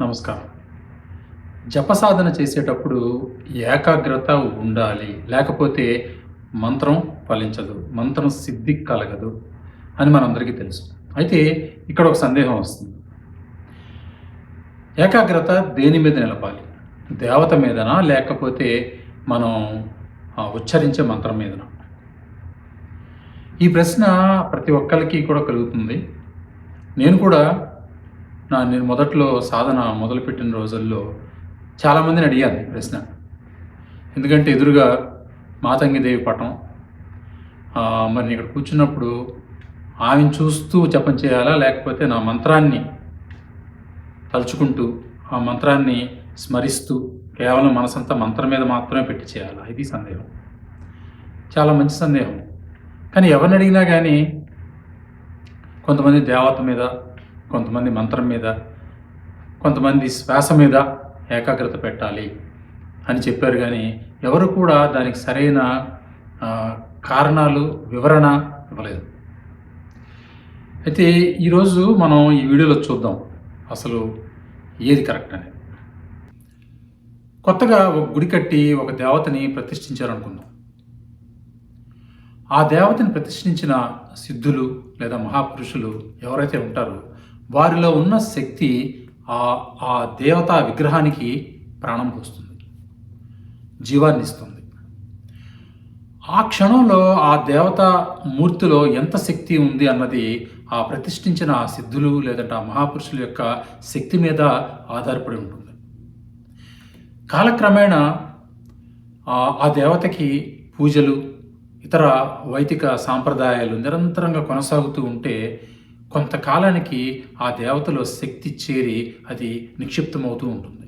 నమస్కారం. జప సాధన చేసేటప్పుడు ఏకాగ్రత ఉండాలి. లేకపోతే మంత్రం ఫలించదు. మంత్రం సిద్ధి కలగదు అని మనందరికీ తెలుసు. అయితే ఇక్కడ ఒక సందేహం వస్తుంది. ఏకాగ్రత దేని మీద నిలపాలి? దేవత మీదనా? లేకపోతే మనం ఉచ్చరించే మంత్రం మీదనా? ఈ ప్రశ్న ప్రతి ఒక్కరికి కూడా కలుగుతుంది. నేను కూడా నా నేను మొదట్లో సాధన మొదలుపెట్టిన రోజుల్లో చాలామందిని అడిగాను ప్రశ్న. ఎందుకంటే ఎదురుగా మాతంగిదేవి పటం మరి ఇక్కడ కూర్చున్నప్పుడు ఆమెను చూస్తూ జపం చేయాలా లేకపోతే నా మంత్రాన్ని తలుచుకుంటూ ఆ మంత్రాన్ని స్మరిస్తూ కేవలం మనసంతా మంత్రం మీద మాత్రమే పెట్టి చేయాలా? ఇది సందేహం. చాలా మంచి సందేహం. కానీ ఎవరిని అడిగినా కానీ కొంతమంది దేవత మీద కొంతమంది మంత్రం మీద కొంతమంది శ్వాస మీద ఏకాగ్రత పెట్టాలి అని చెప్పారు. కానీ ఎవరు కూడా దానికి సరైన కారణాలు వివరణ ఇవ్వలేదు. అయితే ఈరోజు మనం ఈ వీడియోలో చూద్దాం అసలు ఏది కరెక్ట్ అనేది. కొత్తగా ఒక గుడి కట్టి ఒక దేవతని ప్రతిష్ఠించారనుకుందాం. ఆ దేవతని ప్రతిష్ఠించిన సిద్ధులు లేదా మహాపురుషులు ఎవరైతే ఉంటారో వారిలో ఉన్న శక్తి ఆ ఆ దేవతా విగ్రహానికి ప్రాణం పోస్తుంది. జీవాన్ని ఇస్తుంది. ఆ క్షణంలో ఆ దేవత మూర్తిలో ఎంత శక్తి ఉంది అన్నది ఆ ప్రతిష్ఠించిన ఆ సిద్ధులు లేదంటే ఆ మహాపురుషుల యొక్క శక్తి మీద ఆధారపడి ఉంటుంది. కాలక్రమేణా ఆ దేవతకి పూజలు ఇతర వైదిక సాంప్రదాయాలు నిరంతరంగా కొనసాగుతూ ఉంటే కొంతకాలానికి ఆ దేవతలో శక్తి చేరి అది నిక్షిప్తమవుతూ ఉంటుంది.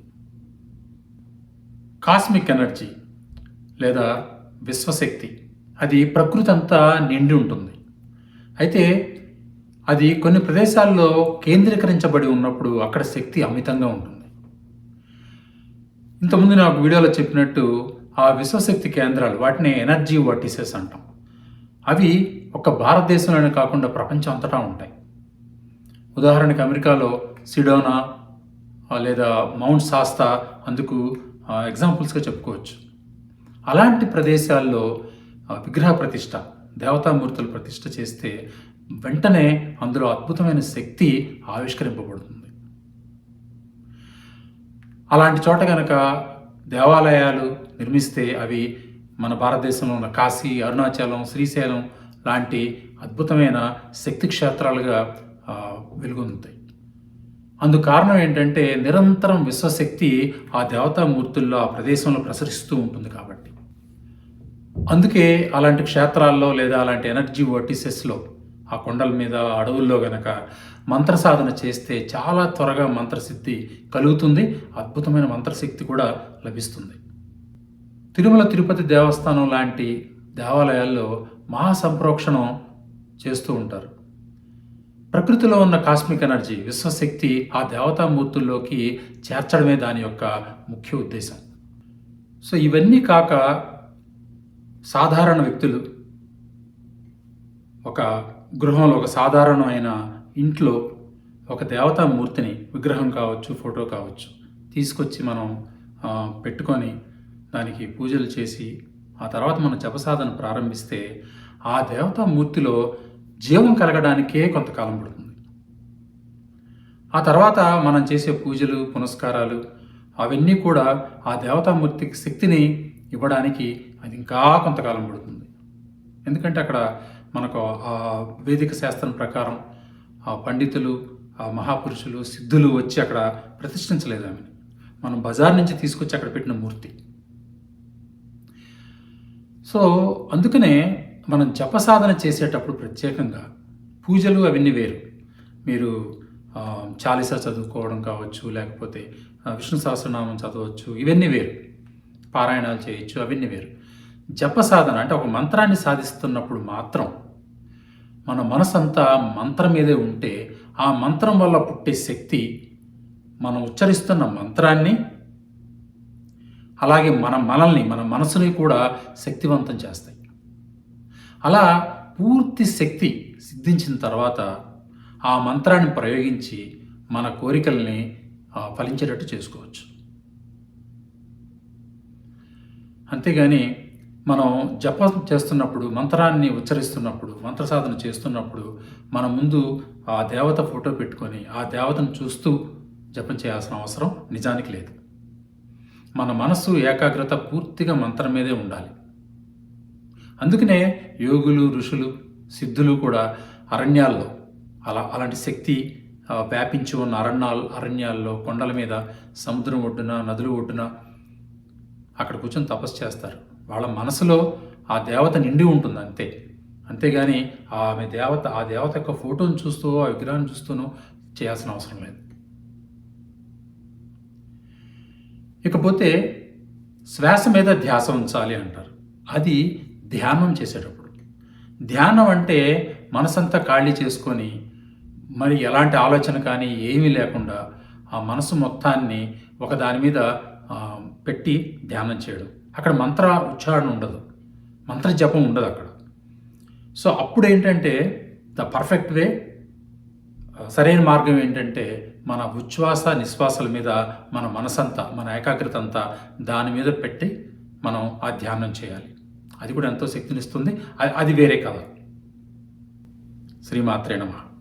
కాస్మిక్ ఎనర్జీ లేదా విశ్వశక్తి అది ప్రకృతి అంతా నిండి ఉంటుంది. అయితే అది కొన్ని ప్రదేశాల్లో కేంద్రీకరించబడి ఉన్నప్పుడు అక్కడ శక్తి అమితంగా ఉంటుంది. ఇంతకుముందు నాకు వీడియోలో చెప్పినట్టు ఆ విశ్వశక్తి కేంద్రాలు వాటిని ఎనర్జీ వర్టిసెస్ అంటాం. అవి ఒక భారతదేశంలోనే కాకుండా ప్రపంచం అంతటా ఉంటాయి. ఉదాహరణకి అమెరికాలో సిడోనా లేదా మౌంట్ సాస్తా అందుకు ఎగ్జాంపుల్స్గా చెప్పుకోవచ్చు. అలాంటి ప్రదేశాల్లో విగ్రహ ప్రతిష్ట దేవతామూర్తుల ప్రతిష్ట చేస్తే వెంటనే అందులో అద్భుతమైన శక్తి ఆవిష్కరింపబడుతుంది. అలాంటి చోట కనుక దేవాలయాలు నిర్మిస్తే అవి మన భారతదేశంలో ఉన్న కాశీ అరుణాచలం శ్రీశైలం లాంటి అద్భుతమైన శక్తి క్షేత్రాలుగా వెలుగొందుతాయి. అందుకు కారణం ఏంటంటే నిరంతరం విశ్వశక్తి ఆ దేవతామూర్తుల్లో ఆ ప్రదేశంలో ప్రసరిస్తూ ఉంటుంది కాబట్టి. అందుకే అలాంటి క్షేత్రాల్లో లేదా అలాంటి ఎనర్జీ వర్టిసెస్లో ఆ కొండల మీద అడవుల్లో గనక మంత్ర సాధన చేస్తే చాలా త్వరగా మంత్రసిద్ధి కలుగుతుంది అద్భుతమైన మంత్రశక్తి కూడా లభిస్తుంది. తిరుమల తిరుపతి దేవస్థానం లాంటి దేవాలయాల్లో మహాసంప్రోక్షణం చేస్తూ ఉంటారు. ప్రకృతిలో ఉన్న కాస్మిక్ ఎనర్జీ విశ్వశక్తి ఆ దేవతామూర్తుల్లోకి చేర్చడమే దాని యొక్క ముఖ్య ఉద్దేశం. సో ఇవన్నీ కాక సాధారణ వ్యక్తులు ఒక గృహంలో ఒక సాధారణమైన ఇంట్లో ఒక దేవతామూర్తిని విగ్రహం కావచ్చు ఫోటో కావచ్చు తీసుకొచ్చి మనం పెట్టుకొని దానికి పూజలు చేసి ఆ తర్వాత మనం జపసాధన ప్రారంభిస్తే ఆ దేవతామూర్తిలో జీవం కలగడానికే కొంతకాలం పడుతుంది. ఆ తర్వాత మనం చేసే పూజలు పునస్కారాలు అవన్నీ కూడా ఆ దేవతామూర్తికి శక్తిని ఇవ్వడానికి అది ఇంకా కొంతకాలం పడుతుంది. ఎందుకంటే అక్కడ మనకు ఆ వేదిక శాస్త్రం ప్రకారం ఆ పండితులు ఆ మహాపురుషులు సిద్ధులు వచ్చి అక్కడ ప్రతిష్ఠించలేదు ఆమెను మనం బజార్ నుంచి తీసుకొచ్చి అక్కడ పెట్టిన మూర్తి. సో అందుకనే మనం జపసాధన చేసేటప్పుడు ప్రత్యేకంగా పూజలు అవన్నీ వేరు. మీరు చాలీస చాలీసా చదువుకోవడం కావచ్చు లేకపోతే విష్ణు సహస్రనామం చదవచ్చు ఇవన్నీ వేరు. పారాయణాలు చేయొచ్చు అవన్నీ వేరు. జపసాధన అంటే ఒక మంత్రాన్ని సాధిస్తున్నప్పుడు మాత్రం మన మనసంతా మంత్రం మీదే ఉంటే ఆ మంత్రం వల్ల పుట్టే శక్తి మనం ఉచ్చరిస్తున్న మంత్రాన్ని అలాగే మన మనల్ని మన మనసుని కూడా శక్తివంతం చేస్తాయి. అలా పూర్తి శక్తి సిద్ధించిన తర్వాత ఆ మంత్రాన్ని ప్రయోగించి మన కోరికల్ని ఫలించేటట్టు చేసుకోవచ్చు. అంతేగాని మనం జపం చేస్తున్నప్పుడు మంత్రాన్ని ఉచ్చరిస్తున్నప్పుడు మంత్ర సాధన చేస్తున్నప్పుడు మన ముందు ఆ దేవత ఫోటో పెట్టుకొని ఆ దేవతను చూస్తూ జపం చేయాల్సిన అవసరం నిజానికి లేదు. మన మనస్సు ఏకాగ్రత పూర్తిగా మంత్రం మీదే ఉండాలి. అందుకనే యోగులు ఋషులు సిద్ధులు కూడా అరణ్యాల్లో అలా అలాంటి శక్తి వ్యాపించి ఉన్న అరణ్యాలు అరణ్యాల్లో కొండల మీద సముద్రం ఒడ్డున నదులు ఒడ్డున అక్కడ కూర్చొని తపస్సు చేస్తారు. వాళ్ళ మనసులో ఆ దేవత నిండి ఉంటుంది అంతే. అంతేగాని ఆమె దేవత ఆ దేవత యొక్క ఫోటోను చూస్తూ ఆ విగ్రహాన్ని చూస్తూనో చేయాల్సిన అవసరం లేదు. ఇకపోతే శ్వాస మీద ధ్యాస ఉంచాలి అంటారు. అది ధ్యానం చేసేటప్పుడు. ధ్యానం అంటే మనసంతా ఖాళీ చేసుకొని మరి ఎలాంటి ఆలోచన కానీ ఏమీ లేకుండా ఆ మనసు మొత్తాన్ని ఒక దాని మీద పెట్టి ధ్యానం చేయడం. అక్కడ మంత్ర ఉచ్చారణ ఉండదు. మంత్ర జపం ఉండదు అక్కడ. సో అప్పుడు ఏంటంటే ద పర్ఫెక్ట్ వే సరైన మార్గం ఏంటంటే మన ఉచ్ఛ్వాస నిశ్వాసాల మీద మన మనసంతా మన ఏకాగ్రత అంతా దాని మీద పెట్టి మనం ఆ ధ్యానం చేయాలి. అది కూడా ఎంతో శక్తినిస్తుంది అది- అది వేరే కథ శ్రీమాత్రే నమః.